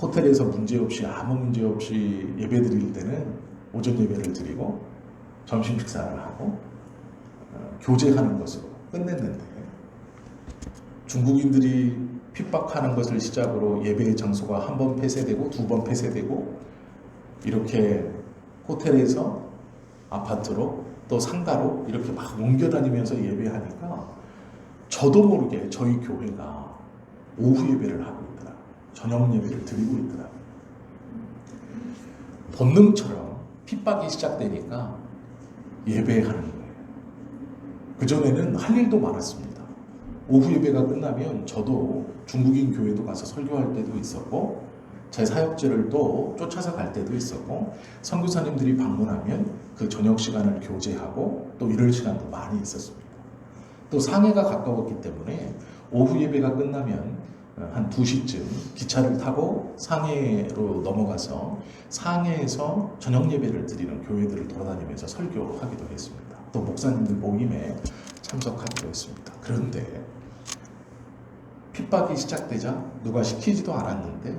호텔에서 문제 없이 아무 문제 없이 예배 드릴 때는 오전 예배를 드리고 점심 식사를 하고 어, 교제하는 것으로 끝냈는데 중국인들이 핍박하는 것을 시작으로 예배의 장소가 한 번 폐쇄되고 두 번 폐쇄되고 이렇게 호텔에서 아파트로 또 상가로 이렇게 막 옮겨 다니면서 예배하니까 저도 모르게 저희 교회가 오후 예배를 하고. 저녁 예배를 드리고 있더라. 본능처럼 핍박이 시작되니까 예배하는 거예요. 그전에는 할 일도 많았습니다. 오후 예배가 끝나면 저도 중국인 교회도 가서 설교할 때도 있었고 제 사역지를 또 쫓아서 갈 때도 있었고 선교사님들이 방문하면 그 저녁 시간을 교제하고 또 이럴 시간도 많이 있었습니다. 또 상해가 가까웠기 때문에 오후 예배가 끝나면 어, 한 2시쯤 기차를 타고 상해로 넘어가서 상해에서 저녁 예배를 드리는 교회들을 돌아다니면서 설교하기도 했습니다. 또 목사님들 모임에 참석하기도 했습니다. 그런데 핍박이 시작되자 누가 시키지도 않았는데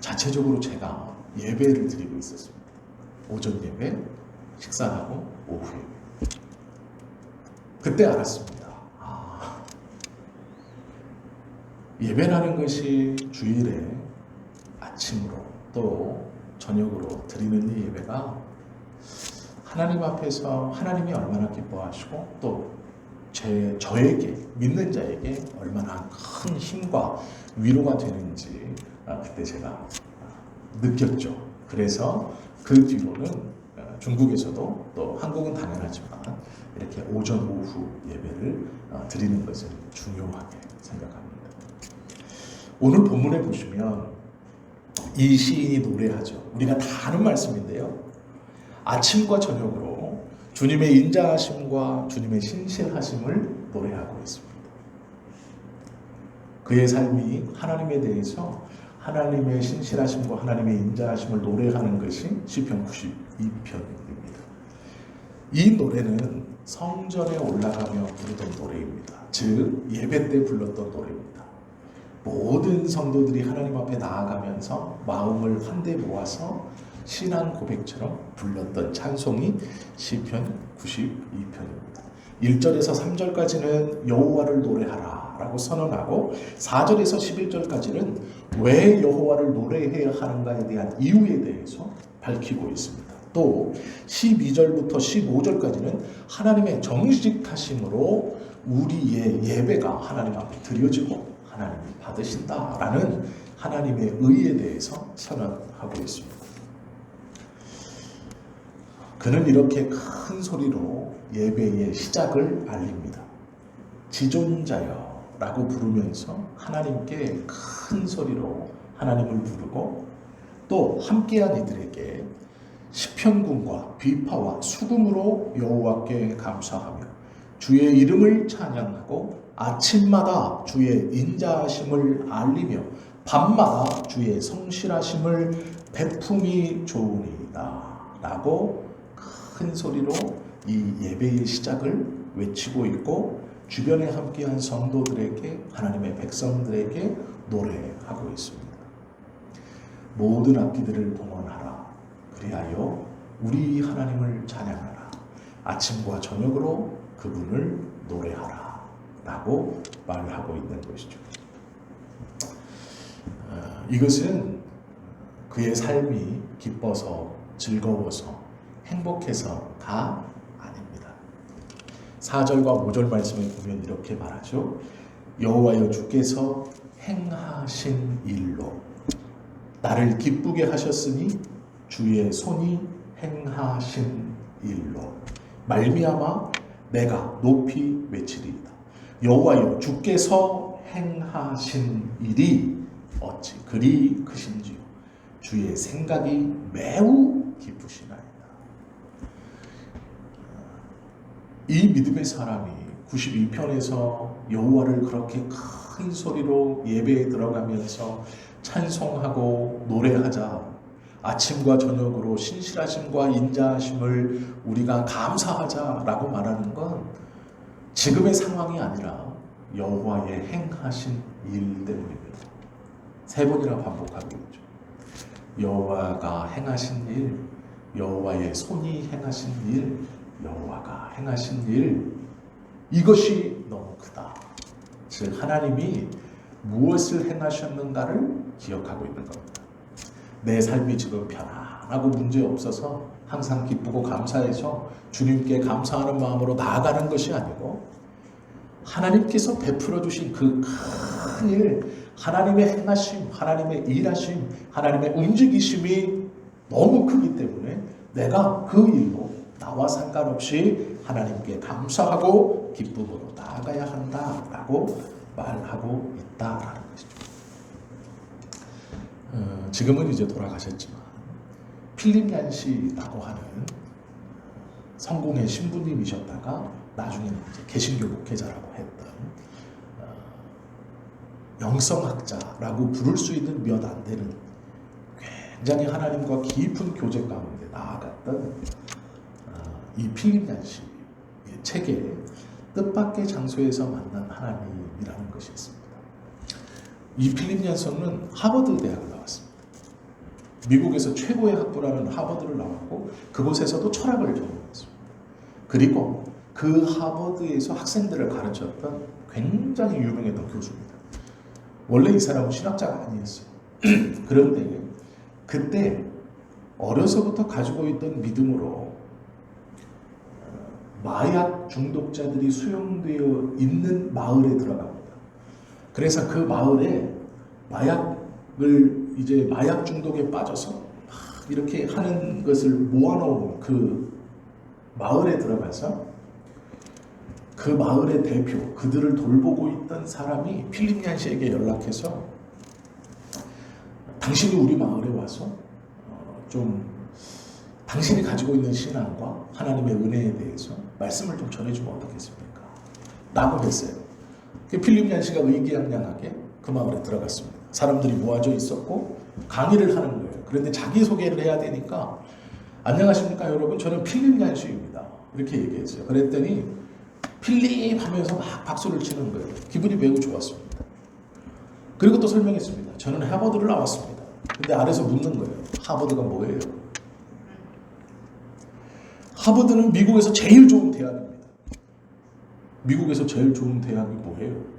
자체적으로 제가 예배를 드리고 있었습니다. 오전 예배, 식사하고 오후 예배. 그때 알았습니다. 아, 예배라는 것이 주일에 아침으로 또 저녁으로 드리는 이 예배가 하나님 앞에서 하나님이 얼마나 기뻐하시고 또 제 저에게 믿는 자에게 얼마나 큰 힘과 위로가 되는지 아, 그때 제가 느꼈죠. 그래서 그 뒤로는 어, 중국에서도 또 한국은 당연하지만 이렇게 오전 오후 예배를 어, 드리는 것을 중요하게 생각합니다. 오늘 본문에 보시면 이 시인이 노래하죠. 우리가 다 아는 말씀인데요. 아침과 저녁으로 주님의 인자하심과 주님의 신실하심을 노래하고 있습니다. 그의 삶이 하나님에 대해서 하나님의 신실하심과 하나님의 인자하심을 노래하는 것이 시편 92편입니다. 이 노래는 성전에 올라가며 부르던 노래입니다. 즉 예배 때 불렀던 노래입니다. 모든 성도들이 하나님 앞에 나아가면서 마음을 한데 모아서 신앙 고백처럼 불렀던 찬송이 시편 92편입니다. 1절에서 3절까지는 여호와를 노래하라 라고 선언하고 4절에서 11절까지는 왜 여호와를 노래해야 하는가에 대한 이유에 대해서 밝히고 있습니다. 또 12절부터 15절까지는 하나님의 정직하심으로 우리의 예배가 하나님 앞에 드려지고 하나님이 받으신다라는 하나님의 의에 대해서 선언하고 있습니다. 그는 이렇게 큰 소리로 예배의 시작을 알립니다. 지존자여 라고 부르면서 하나님께 큰 소리로 하나님을 부르고 또 함께한 이들에게 시편군과 비파와 수금으로 여호와께 감사하며 주의 이름을 찬양하고 아침마다 주의 인자하심을 알리며 밤마다 주의 성실하심을 베품이 좋으니이다 라고 큰 소리로 이 예배의 시작을 외치고 있고 주변에 함께한 성도들에게 하나님의 백성들에게 노래하고 있습니다. 모든 악기들을 동원하라. 그리하여 우리 하나님을 찬양하라. 아침과 저녁으로 그분을 노래하라. 라고 말하고 있는 것이죠. 어, 이것은 그의 삶이 기뻐서 즐거워서 행복해서가 아닙니다. 4절과 5절 말씀을 보면 이렇게 말하죠. 여호와여 주께서 행하신 일로 나를 기쁘게 하셨으니 주의 손이 행하신 일로 말미암아 내가 높이 외치리이다. 여호와여 주께서 행하신 일이 어찌 그리 크신지요 주의 생각이 매우 깊으시나이다. 이 믿음의 사람이 92편에서 여호와를 그렇게 큰 소리로 예배에 들어가면서 찬송하고 노래하자 아침과 저녁으로 신실하심과 인자하심을 우리가 감사하자라고 말하는 건 지금의 상황이 아니라 여호와의 행하신 일 때문입니다. 세 번이나 반복하고 있죠. 여호와가 행하신 일, 여호와의 손이 행하신 일, 여호와가 행하신 일 이것이 너무 크다. 즉 하나님이 무엇을 행하셨는가를 기억하고 있는 겁니다. 내 삶이 지금 편안하고 문제 없어서 항상 기쁘고 감사해서 주님께 감사하는 마음으로 나아가는 것이 아니고 하나님께서 베풀어 주신 그 큰 일, 하나님의 행하심, 하나님의 일하심, 하나님의 움직이심이 너무 크기 때문에 내가 그 일로 나와 상관없이 하나님께 감사하고 기쁨으로 나아가야 한다라고 말하고 있다라는 것이죠. 어, 지금은 이제 돌아가셨지만 필립 얀시라고 하는 성공의 신부님이셨다가 나중에는 이제 개신교 목회자라고 했던 어, 영성학자라고 부를 수 있는 몇 안 되는 굉장히 하나님과 깊은 교제 가운데 나아갔던 어, 이 필립 얀시 책에 뜻밖의 장소에서 만난 하나님이라는 것이 있습니다. 이 필립 얀슨은 하버드 대학을. 미국에서 최고의 학부라는 하버드를 나왔고 그곳에서도 철학을 전공했습니다. 그리고 그 하버드에서 학생들을 가르쳤던 굉장히 유명했던 교수입니다. 원래 이 사람은 신학자가 아니었어요. 그런데 그때 어려서부터 가지고 있던 믿음으로 어, 마약 중독자들이 수용되어 있는 마을에 들어갑니다. 그래서 그 마을에 마약을 이제 마약 중독에 빠져서 막 이렇게 하는 것을 모아놓은 그 마을에 들어가서 그 마을의 대표, 그들을 돌보고 있던 사람이 필립 얀시에게 연락해서 당신이 우리 마을에 와서 어, 좀 당신이 가지고 있는 신앙과 하나님의 은혜에 대해서 말씀을 좀 전해주면 어떻겠습니까? 라고 했어요. 그 필립 얀시가 의기양양하게 그 마을에 들어갔습니다. 사람들이 모아져 있었고 강의를 하는 거예요. 그런데 자기 소개를 해야 되니까 안녕하십니까 여러분 저는 필립 얀시입니다. 이렇게 얘기했어요. 그랬더니 필립 하면서 막 박수를 치는 거예요. 기분이 매우 좋았습니다. 그리고 또 설명했습니다. 저는 하버드를 나왔습니다. 근데 아래서 묻는 거예요. 하버드가 뭐예요? 하버드는 미국에서 제일 좋은 대학입니다. 미국에서 제일 좋은 대학이 뭐예요?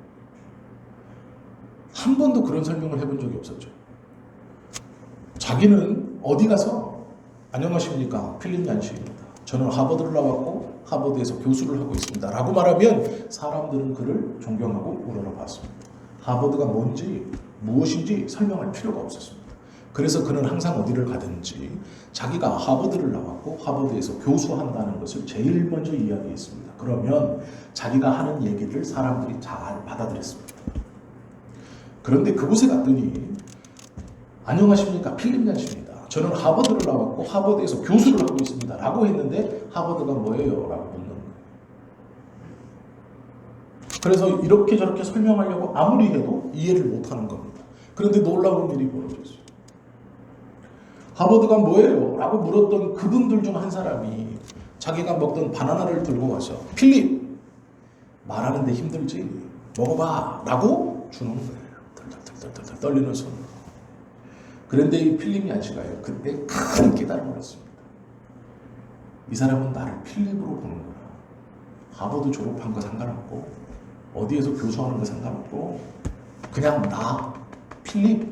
한 번도 그런 설명을 해본 적이 없었죠. 자기는 어디 가서 안녕하십니까 필립 얀시입니다. 저는 하버드를 나왔고 하버드에서 교수를 하고 있습니다. 라고 말하면 사람들은 그를 존경하고 우러러봤습니다. 하버드가 뭔지 무엇인지 설명할 필요가 없었습니다. 그래서 그는 항상 어디를 가든지 자기가 하버드를 나왔고 하버드에서 교수한다는 것을 제일 먼저 이야기했습니다. 그러면 자기가 하는 얘기를 사람들이 잘 받아들였습니다. 그런데 그곳에 갔더니 안녕하십니까 필립 얀시입니다. 저는 하버드를 나왔고 하버드에서 교수를 하고 있습니다. 라고 했는데 하버드가 뭐예요? 라고 묻는 거예요. 그래서 이렇게 저렇게 설명하려고 아무리 해도 이해를 못하는 겁니다. 그런데 놀라운 일이 벌어졌어요. 하버드가 뭐예요? 라고 물었던 그분들 중 한 사람이 자기가 먹던 바나나를 들고 와서 필립 말하는데 힘들지 먹어봐 라고 주는 거예요. 덜덜덜덜 떨리는 손으로. 그런데 이 필립이 안시가요. 그때 큰 깨달음을 했습니다. 이 사람은 나를 필립으로 보는구나. 하버드 졸업한 거 상관없고 어디에서 교수하는 거 상관없고 그냥 나 필립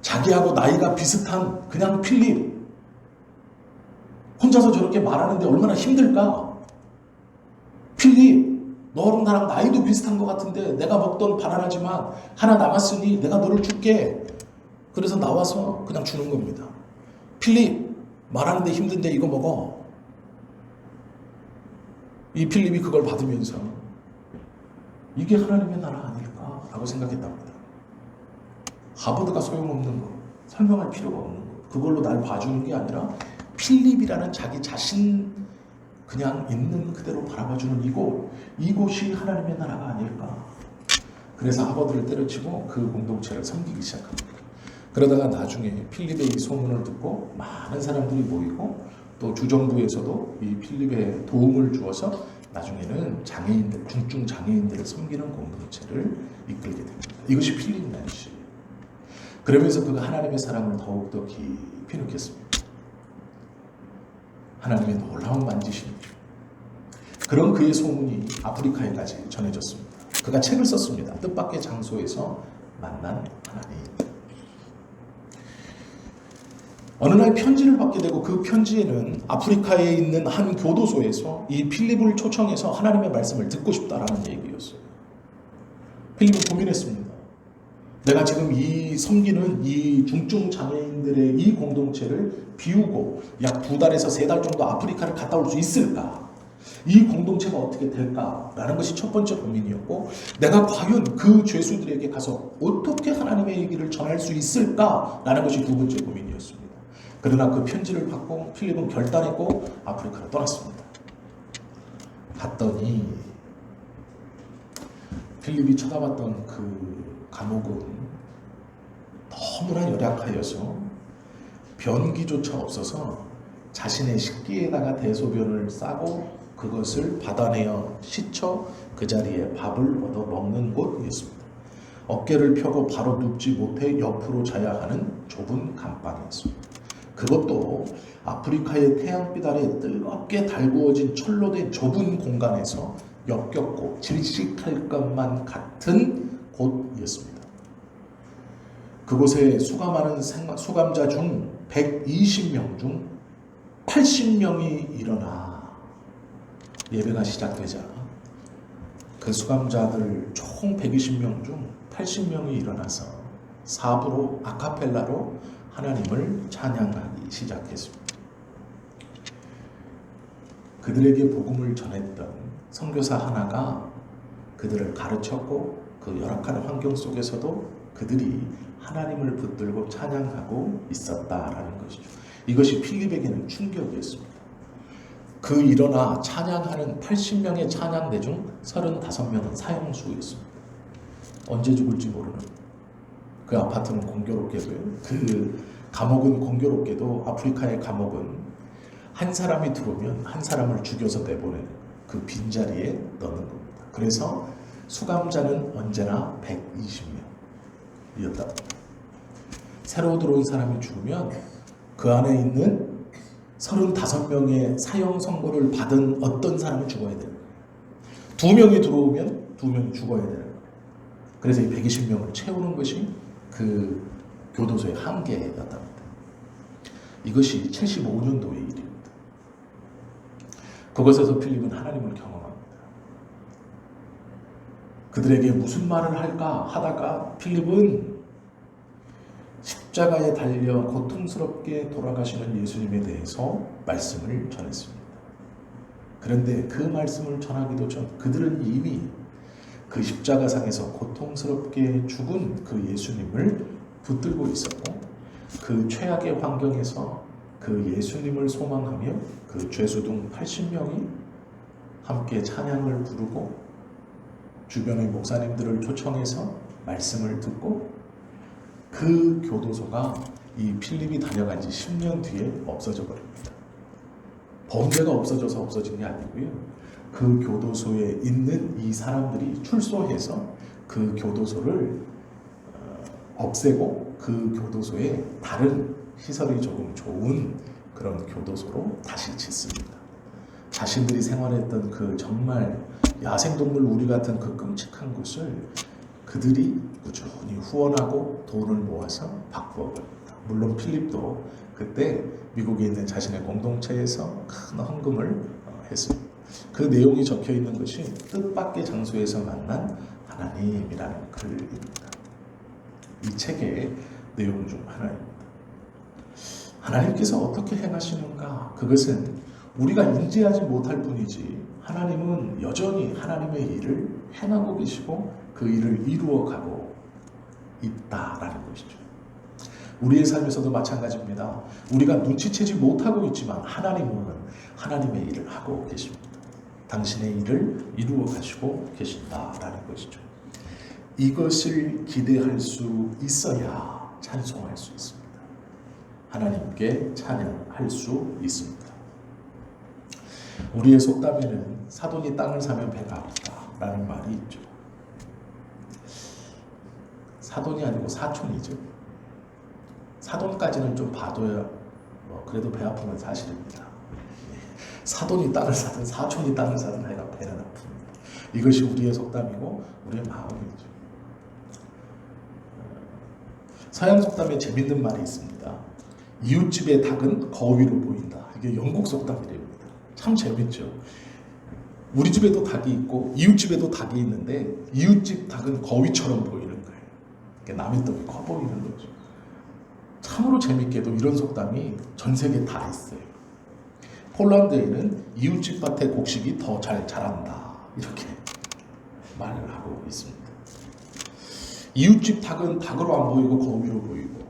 자기하고 나이가 비슷한 그냥 필립 혼자서 저렇게 말하는데 얼마나 힘들까? 필립 너랑 나랑 나이도 비슷한 것 같은데 내가 먹던 바나나지만 하나 남았으니 내가 너를 줄게. 그래서 나와서 그냥 주는 겁니다. 필립 말하는데 힘든데 이거 먹어. 이 필립이 그걸 받으면서 이게 하나님의 나라 아닐까라고 생각했답니다. 하버드가 소용없는 거, 설명할 필요가 없는 거, 그걸로 날 봐주는 게 아니라 필립이라는 자기 자신 그냥 있는 그대로 바라봐주는 이곳, 이곳이 하나님의 나라가 아닐까. 그래서 하버드를 때려치고 그 공동체를 섬기기 시작합니다. 그러다가 나중에 필립의 이 소문을 듣고 많은 사람들이 모이고 또 주정부에서도 이 필립의 도움을 주어서 나중에는 장애인들, 중증 장애인들을 섬기는 공동체를 이끌게 됩니다. 이것이 필립 난시. 그러면서 그가 하나님의 사랑을 더욱더 깊이 느꼈습니다. 하나님의 놀라운 만지심이죠. 그런 그의 소문이 아프리카에까지 전해졌습니다. 그가 책을 썼습니다. 뜻밖의 장소에서 만난 하나님. 어느 날 편지를 받게 되고 그 편지에는 아프리카에 있는 한 교도소에서 이 필립을 초청해서 하나님의 말씀을 듣고 싶다라는 얘기였어요. 필립은 고민했습니다. 내가 지금 이 섬기는 이 중증 장애인들의 이 공동체를 비우고 약 두 달에서 세 달 정도 아프리카를 갔다 올 수 있을까? 이 공동체가 어떻게 될까라는 것이 첫 번째 고민이었고 내가 과연 그 죄수들에게 가서 어떻게 하나님의 얘기를 전할 수 있을까라는 것이 두 번째 고민이었습니다. 그러나 그 편지를 받고 필립은 결단했고 아프리카로 떠났습니다. 갔더니 필립이 쳐다봤던 그 감옥은 너무나 열악하여서 변기조차 없어서 자신의 식기에다가 대소변을 싸고 그것을 받아내어 씻어 그 자리에 밥을 얻어 먹는 곳이었습니다. 어깨를 펴고 바로 눕지 못해 옆으로 자야 하는 좁은 감방이었습니다. 그것도 아프리카의 태양빛 아래 뜨겁게 달구어진 철로 된 좁은 공간에서 역겹고 질식할 것만 같은 곳이었습니다. 그곳에 수감하는 생- 수감자 중 120명 중 80명이 일어나 예배가 시작되자 그 수감자들 총 120명 중 80명이 일어나서 사부로 아카펠라로 하나님을 찬양하기 시작했습니다. 그들에게 복음을 전했던 선교사 하나가 그들을 가르쳤고 그 열악한 환경 속에서도 그들이 하나님을 붙들고 찬양하고 있었다라는 것이죠. 이것이 필립에게는 충격이었습니다. 그 일어나 찬양하는 80명의 찬양대 중 35명은 사형수였습니다. 언제 죽을지 모르는 그 아파트는 공교롭게도요. 그 감옥은 공교롭게도 아프리카의 감옥은 한 사람이 들어오면 한 사람을 죽여서 내보내는 그 빈자리에 넣는 겁니다. 그래서 수감자는 언제나 120명 이었다. 새로 들어온 사람이 죽으면 그 안에 있는 35명의 사형 선고를 받은 어떤 사람이 죽어야 거예요. 두 명이 들어오면 두 명이 죽어야 거예요. 그래서 이 120명을 채우는 것이 그 교도소의 한계였답니다. 이것이 75년도의 일입니다. 그것에서 필립은 하나님을 경험합니다. 그들에게 무슨 말을 할까 하다가 필립은 십자가에 달려 고통스럽게 돌아가시는 예수님에 대해서 말씀을 전했습니다. 그런데 그 말씀을 전하기도 전 그들은 이미 그 십자가상에서 고통스럽게 죽은 그 예수님을 붙들고 있었고 그 최악의 환경에서 그 예수님을 소망하며 그 죄수등 80명이 함께 찬양을 부르고 주변의 목사님들을 초청해서 말씀을 듣고 그 교도소가 이 필립이 다녀간 지 10년 뒤에 없어져 버립니다. 범죄가 없어져서 없어진 게 아니고요. 그 교도소에 있는 이 사람들이 출소해서 그 교도소를 어, 없애고 그 교도소에 다른 시설이 조금 좋은 그런 교도소로 다시 짓습니다. 자신들이 생활했던 그 정말 야생동물 우리 같은 그 끔찍한 곳을 그들이 꾸준히 후원하고 돈을 모아서 바꾸어 버립니다. 물론 필립도 그때 미국에 있는 자신의 공동체에서 큰 헌금을 어, 했습니다. 그 내용이 적혀 있는 것이 뜻밖의 장소에서 만난 하나님이라는 글입니다. 이 책의 내용 중 하나입니다. 하나님께서 어떻게 행하시는가? 그것은 우리가 인지하지 못할 뿐이지 하나님은 여전히 하나님의 일을 행하고 계시고 그 일을 이루어가고 있다라는 것이죠. 우리의 삶에서도 마찬가지입니다. 우리가 눈치채지 못하고 있지만 하나님은 하나님의 일을 하고 계십니다. 당신의 일을 이루어 가시고 계신다라는 것이죠. 이것을 기대할 수 있어야 찬송할 수 있습니다. 하나님께 찬양할 수 있습니다. 우리의 속담에는 사돈이 땅을 사면 배가 아프다라는 말이 있죠. 사돈이 아니고 사촌이죠. 사돈까지는 좀 봐둬야 뭐 그래도 배 아픈 건 사실입니다. 예. 사돈이 땅을 사든 사촌이 땅을 사든 하여간 배는 아픕니다. 이것이 우리의 속담이고 우리의 마음이죠. 서양 속담에 재밌는 말이 있습니다. 이웃집의 닭은 거위로 보인다. 이게 영국 속담이랍니다. 참 재밌죠. 우리 집에도 닭이 있고 이웃집에도 닭이 있는데 이웃집 닭은 거위처럼 보이는 거예요. 남의 떡이 커 보이는 거죠. 참으로 재밌게도 이런 속담이 전 세계에 다 있어요. 폴란드에는 이웃집 밭의 곡식이 더 잘 자란다. 이렇게 말을 하고 있습니다. 이웃집 닭은 닭으로 안 보이고 거위로 보이고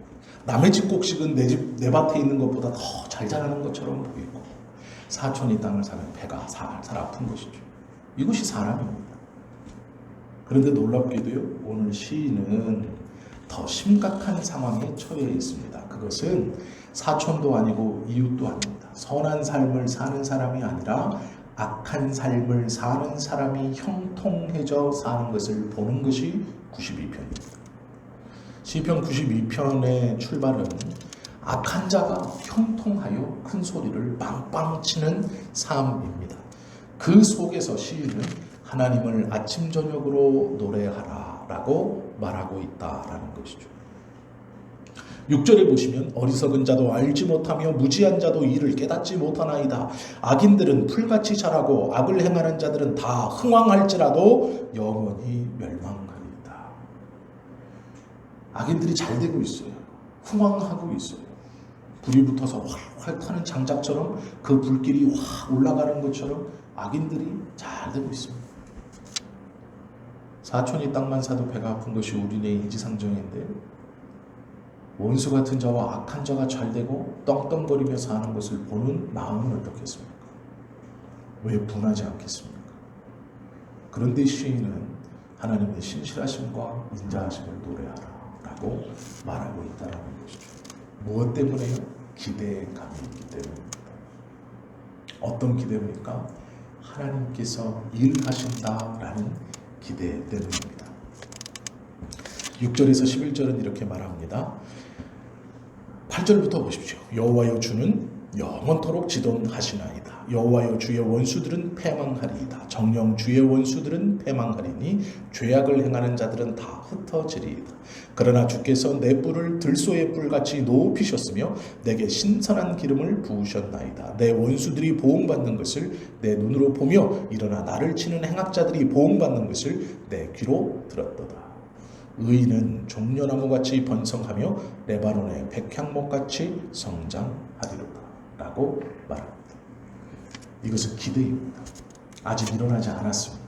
남의 집 곡식은 내 집 내 밭에 있는 것보다 더 잘 자라는 것처럼 보이고 사촌이 땅을 사는 배가 살살 아픈 것이죠. 이것이 사람입니다. 그런데 놀랍게도요, 오늘 시인은 더 심각한 상황에 처해 있습니다. 그것은 사촌도 아니고 이웃도 아닙니다. 선한 삶을 사는 사람이 아니라 악한 삶을 사는 사람이 형통해져 사는 것을 보는 것이 92편입니다. 시편 92편의 출발은 악한 자가 형통하여 큰 소리를 빵빵 치는 삶입니다. 그 속에서 시인은 하나님을 아침 저녁으로 노래하라라고 말하고 있다라는 것이죠. 6절에 보시면 어리석은 자도 알지 못하며 무지한 자도 이를 깨닫지 못하나이다. 악인들은 풀같이 자라고 악을 행하는 자들은 다 흥왕할지라도 영원히 멸망하리이다. 악인들이 잘 되고 있어요. 흥왕하고 있어요. 불이 붙어서 활활 타는 장작처럼 그 불길이 확 올라가는 것처럼 악인들이 잘 되고 있습니다. 사촌이 땅만 사도 배가 아픈 것이 우리네 인지상정인데 원수 같은 자와 악한 자가 잘 되고 떵떵거리며 사는 것을 보는 마음은 어떻겠습니까? 왜 분하지 않겠습니까? 그런데 시인은 하나님의 신실하심과 인자하심을 노래하라 라고 말하고 있다는 것이죠. 무엇 때문에요? 기대감이 있기 때문입니다. 어떤 기대입니까? 하나님께서 일하신다라는 기대 때문입니다. 6절에서 11절은 이렇게 말합니다. 8절부터 보십시오. 여호와여 주는 영원토록 지존하시나이다. 여호와여 주의 원수들은 패망하리이다. 정령 주의 원수들은 패망하리니 죄악을 행하는 자들은 다 흩어지리이다. 그러나 주께서 내 뿔을 들소의 뿔같이 높이셨으며 내게 신선한 기름을 부으셨나이다. 내 원수들이 보응받는 것을 내 눈으로 보며 일어나 나를 치는 행악자들이 보응받는 것을 내 귀로 들었도다. 의인은 종려나무같이 번성하며 레바논의 백향목같이 성장하리로다 라고 말합니다. 이것은 기대입니다. 아직 일어나지 않았습니다.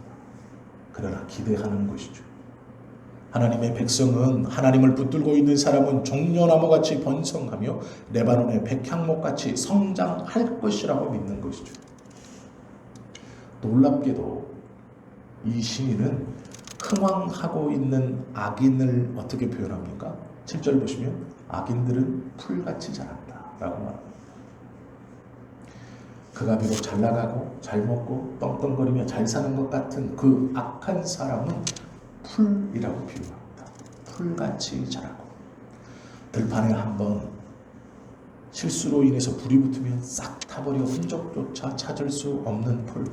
그러나 기대하는 것이죠. 하나님의 백성은 하나님을 붙들고 있는 사람은 종려나무같이 번성하며 레바논의 백향목같이 성장할 것이라고 믿는 것이죠. 놀랍게도 이 시인은 흥왕하고 있는 악인을 어떻게 표현합니까? 7절 보시면 악인들은 풀같이 자란다 라고 말합니다. 그가 비록 잘 나가고 잘 먹고 떵떵거리며 잘 사는 것 같은 그 악한 사람은 풀이라고 비유합니다. 풀같이 자라고 들판에 한번 실수로 인해서 불이 붙으면 싹 타버려 흔적조차 찾을 수 없는 풀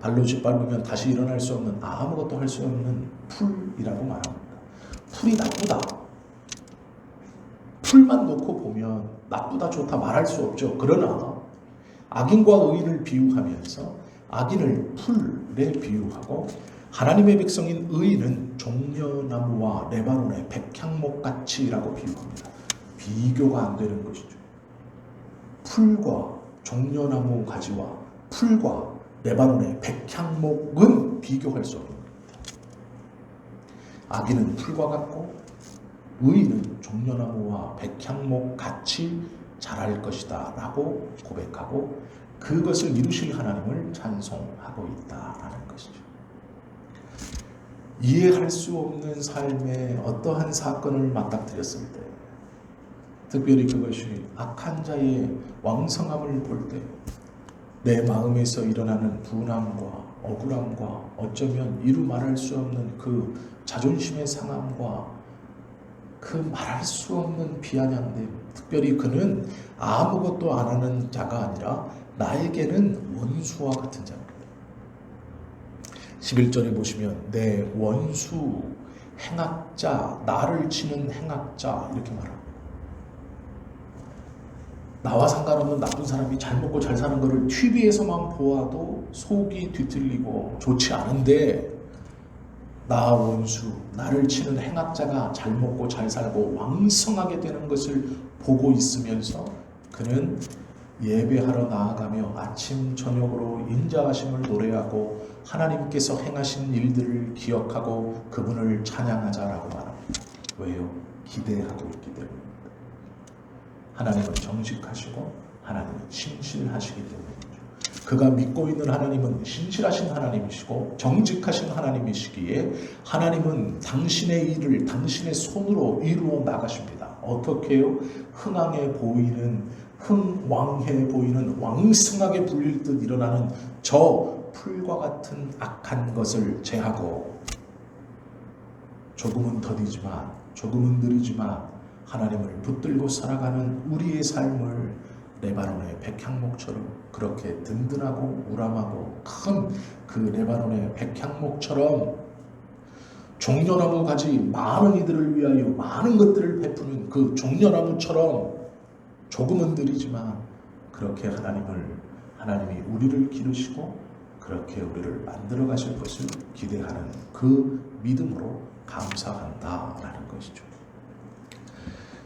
발로 짓밟으면 다시 일어날 수 없는 아무것도 할 수 없는 풀이라고 말합니다. 풀이 나쁘다. 풀만 놓고 보면 나쁘다 좋다 말할 수 없죠. 그러나 악인과 의인을 비유하면서 악인을 풀에 비유하고 하나님의 백성인 의인은 종려나무와 레바논의 백향목 같이라고 비유합니다. 비교가 안 되는 것이죠. 풀과 종려나무 가지와 풀과 레바논의 백향목은 비교할 수 없는 겁니다. 악인은 풀과 같고 의인은 종려나무와 백향목 같이 자랄 것이다 라고 고백하고 그것을 이루실 하나님을 찬송하고 있다라는 것이죠. 이해할 수 없는 삶의 어떠한 사건을 맞닥뜨렸을 때 특별히 그것이 악한 자의 왕성함을 볼 때 내 마음에서 일어나는 분함과 억울함과 어쩌면 이루 말할 수 없는 그 자존심의 상함과 그 말할 수 없는 비아냥됨. 특별히 그는 아무것도 안 하는 자가 아니라 나에게는 원수와 같은 자입니다. 11절에 보시면 내 원수 행악자 나를 치는 행악자 이렇게 말합니다. 나와 상관없는 나쁜 사람이 잘 먹고 잘 사는 것을 TV에서만 보아도 속이 뒤틀리고 좋지 않은데 나 원수 나를 치는 행악자가 잘 먹고 잘 살고 왕성하게 되는 것을 보고 있으면서 그는 예배하러 나아가며 아침 저녁으로 인자하심을 노래하고 하나님께서 행하신 일들을 기억하고 그분을 찬양하자라고 말합니다. 왜요? 기대하고 있기 때문입니다. 하나님은 정직하시고 하나님은 신실하시기 때문이죠. 그가 믿고 있는 하나님은 신실하신 하나님이시고 정직하신 하나님이시기에 하나님은 당신의 일을 당신의 손으로 이루어 나가십니다. 어떻게요? 흥황해 보이는 흥왕해 보이는 왕승하게 불릴 듯 일어나는 저 풀과 같은 악한 것을 제하고 조금은 더디지만 조금은 느리지만 하나님을 붙들고 살아가는 우리의 삶을 레바논의 백향목처럼 그렇게 든든하고 우람하고 큰 그 레바논의 백향목처럼 종려나무 가지 많은 이들을 위하여 많은 것들을 베푸는 그 종려나무처럼 조금은 느리지만 그렇게 하나님을 하나님이 우리를 기르시고 그렇게 우리를 만들어 가실 것을 기대하는 그 믿음으로 감사한다라는 것이죠.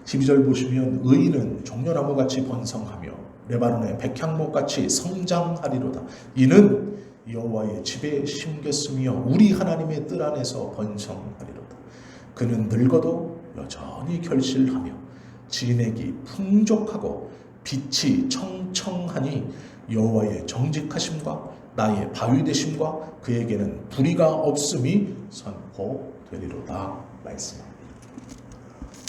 12절 보시면 의인은 종려나무 같이 번성하며 레바논의 백향목 같이 성장하리로다. 이는 여호와의 집에 심겼으며 우리 하나님의 뜰 안에서 번성하리로다. 그는 늙어도 여전히 결실하며 진액이 풍족하고 빛이 청청하니 여호와의 정직하심과 나의 바위 되심과 그에게는 불의가 없음이 선포되리로다 말씀합니다.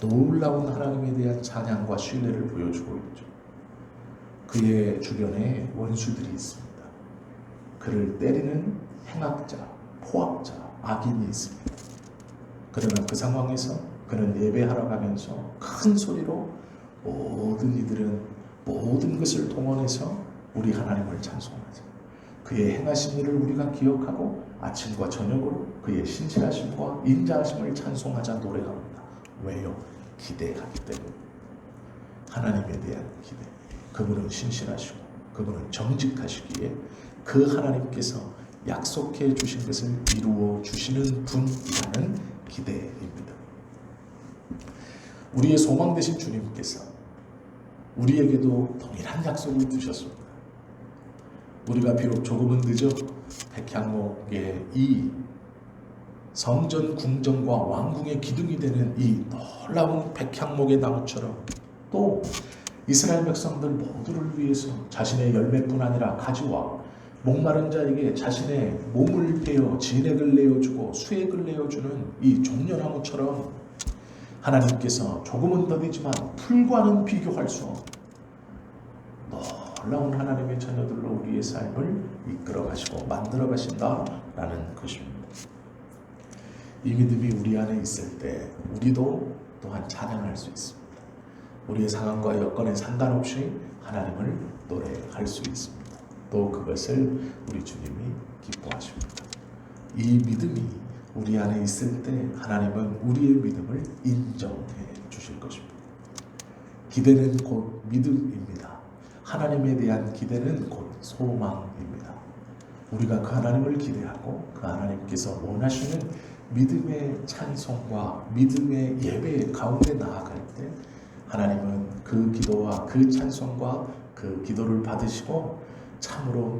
놀라운 하나님에 대한 찬양과 신뢰를 보여주고 있죠. 그의 주변에 원수들이 있습니다. 그를 때리는 행악자, 포악자, 악인이 있습니다. 그러나 그 상황에서 그는 예배하러 가면서 큰 소리로 모든 이들은 모든 것을 동원해서 우리 하나님을 찬송하자. 그의 행하신 일을 우리가 기억하고 아침과 저녁으로 그의 신실하심과 인자하심을 찬송하자 노래합니다. 왜요? 기대하기 때문에. 하나님에 대한 기대. 그분은 신실하시고 그분은 정직하시기에 그 하나님께서 약속해 주신 것을 이루어 주시는 분이라는 기대입니다. 우리의 소망 되신 주님께서 우리에게도 동일한 약속을 주셨습니다. 우리가 비록 조금은 늦어 백향목의 이 성전 궁정과 왕궁의 기둥이 되는 이 놀라운 백향목의 나무처럼 또 이스라엘 백성들 모두를 위해서 자신의 열매뿐 아니라 가지와 목마른 자에게 자신의 몸을 떼어 진액을 내어주고 수액을 내어주는 이 종려나무처럼 하나님께서 조금은 더디지만 풀과는 비교할 수 없는 놀라운 하나님의 자녀들로 우리의 삶을 이끌어 가시고 만들어 가신다라는 것입니다. 이 믿음이 우리 안에 있을 때 우리도 또한 찬양할 수 있습니다. 우리의 상황과 여건에 상관없이 하나님을 노래할 수 있습니다. 또 그것을 우리 주님이 기뻐하십니다. 이 믿음이 우리 안에 있을 때 하나님은 우리의 믿음을 인정해 주실 것입니다. 기대는 곧 믿음입니다. 하나님에 대한 기대는 곧 소망입니다. 우리가 그 하나님을 기대하고 그 하나님께서 원하시는 믿음의 찬송과 믿음의 예배 가운데 나아갈 때 하나님은 그 기도와 그 찬송과 그 기도를 받으시고 참으로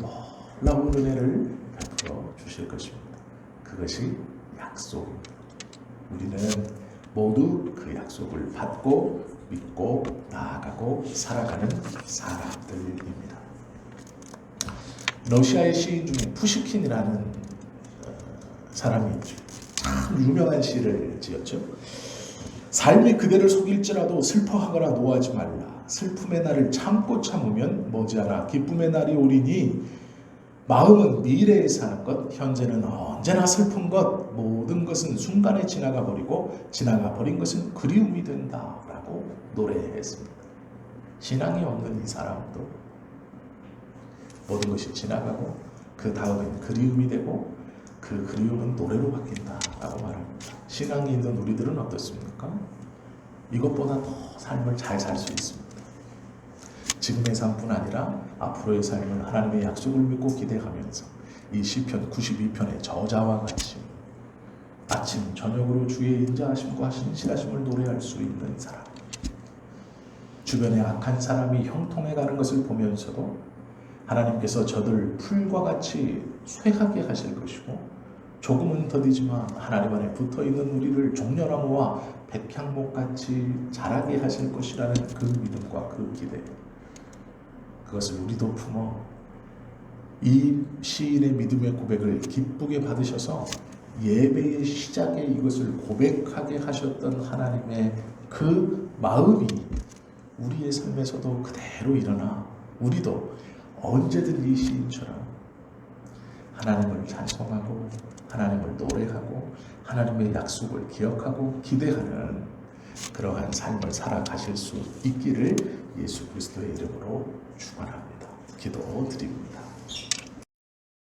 놀라운 은혜를 베풀어 주실 것입니다. 그것이 약속입니다. 우리는 모두 그 약속을 받고 믿고 나아가고 살아가는 사람들입니다. 러시아의 시인 중에 푸시킨이라는 어, 사람이. 참 유명한 시를 지었죠. 삶이 그대를 속일지라도 슬퍼하거나 노하지 말라. 슬픔의 날을 참고 참으면 머지않아 기쁨의 날이 오리니 마음은 미래에 사는 것, 현재는 언제나 슬픈 것, 모든 것은 순간에 지나가 버리고 지나가 버린 것은 그리움이 된다라고 노래했습니다. 신앙이 없는 이 사람도 모든 것이 지나가고 그 다음엔 그리움이 되고 그 그리움은 노래로 바뀐다라고 말합니다. 신앙이 있는 우리들은 어떻습니까? 이것보다 더 삶을 잘 살 수 있습니다. 지금의 삶뿐 아니라 앞으로의 삶은 하나님의 약속을 믿고 기대하면서 이 시편 92편의 저자와 같이 아침 저녁으로 주의 인자하심과 신실하심을 노래할 수 있는 사람 주변에 악한 사람이 형통해 가는 것을 보면서도 하나님께서 저들 풀과 같이 쇠하게 하실 것이고 조금은 더디지만 하나님 안에 붙어 있는 우리를 종려나무와 백향목 같이 자라게 하실 것이라는 그 믿음과 그 기대 그것을 우리도 품어 이 시인의 믿음의 고백을 기쁘게 받으셔서 예배의 시작에 이것을 고백하게 하셨던 하나님의 그 마음이 우리의 삶에서도 그대로 일어나 우리도 언제든 이 시인처럼 하나님을 찬송하고 하나님을 노래하고 하나님의 약속을 기억하고 기대하는 그러한 삶을 살아가실 수 있기를 예수 그리스도의 이름으로 축원합니다. 기도 드립니다.